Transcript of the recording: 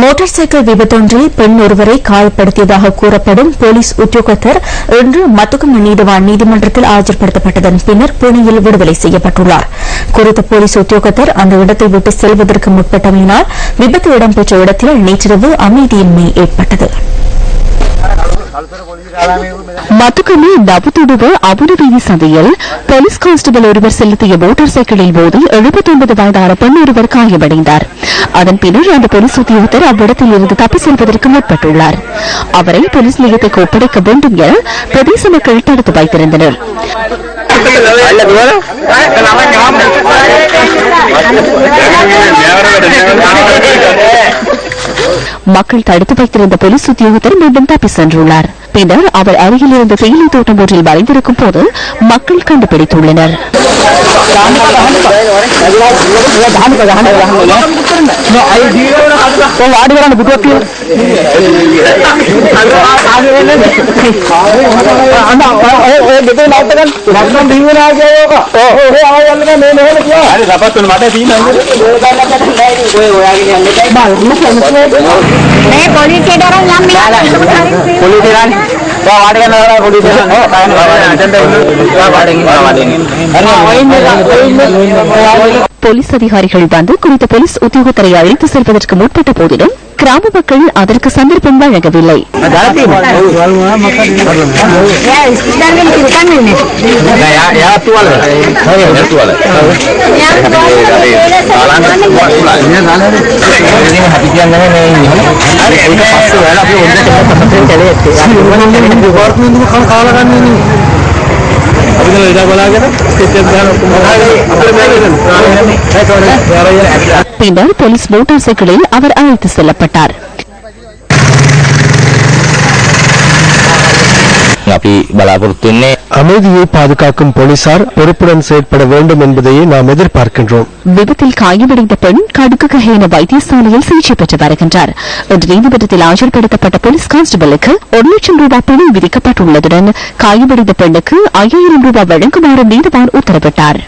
Motor cycle விபத்தொன்றில் பெண் ஒருவரை காயப்படுத்தியதாக கூறப்படும் போலீஸ் உத்தியோகத்தர் இன்று மத்துக்கம நீதிவான் நீதிமன்றத்தில் ஆஜர்படுத்தப்பட்டதன் பின்னர் புனேயில் விடுதலை செய்யப்பட்டுள்ளார். குறித்த போலீஸ் உத்தியோகத்தர் அந்த இடத்தை விட்டு செல்வதற்கு முற்பட்டமையினால் விபத்து இடம்பெற்ற இடத்தில் நேற்றிரவு அமைதியின்மை ஏற்பட்டது. மத்துக்கண்ணி நபுதுடுவ அபுனவீதி சந்தையில் போலீஸ் கான்ஸ்டபிள் ஒருவர் செலுத்திய மோட்டார் சைக்கிளில் மோதி எழுபத்தொன்பது வயதான பெண் ஒருவர் காயமடைந்தார் அதன் பின்னர் அந்த போலீஸ் உத்தியோகத்தர் அவ்விடத்தில் இருந்து தப்பி செல்வதற்கு முற்பட்டுள்ளார் அவரை போலீஸ் நிலையத்துக்கு ஒப்படைக்க வேண்டும் என பிரதேச மக்கள் தடுத்து வைத்திருந்தனர் மக்கள் தடுத்து வைத்திருந்த போலீஸ் உத்தியோகத்தர் மீண்டும் தப்பி சென்றுள்ளார் பின்னர் அவர் அருகில் இருந்த தேயிலை தோட்டம் ஒன்றில் மறைந்திருக்கும் போது மக்கள் கண்டுபிடித்துள்ளனர் මේ පොලිසියට අරන් යන්න போலீஸ் அதிகாரிகள் வந்து குறித்த போலீஸ் உத்தியோகத்தரை அழைத்து செல்வதற்கு முற்பட்ட போதிலும் கிராம மக்கள் அதற்கு சந்தர்ப்பம் வழங்கவில்லை பின்னர் போலீஸ் மோட்டார் சைக்கிளில் அவர் அழைத்து செல்லப்பட்டார் අපි බලාපොරොත්තු වෙන්නේ அமைதியை பாதுகாக்கும் போலீசார் பொறுப்புடன் செயற்பட வேண்டும் என்பதையே நாம் எதிர்பார்க்கின்றோம். விபத்தில் காயமடைந்த பெண் கடுக்குகஹேன வைத்தியசாலையில் சிகிச்சை பெற்று வருகின்றார். இன்று நீதிமன்றத்தில் ஆஜர்படுத்தப்பட்ட போலீஸ் கான்ஸ்டபிளுக்கு ஒரு லட்சம் ரூபாய் பணம் விதிக்கப்பட்டுள்ளதுடன் காயமடைந்த பெண்ணுக்கு ஐயாயிரம் ரூபாய் வழங்குமாறு நீதிவான் உத்தரவிட்டார்.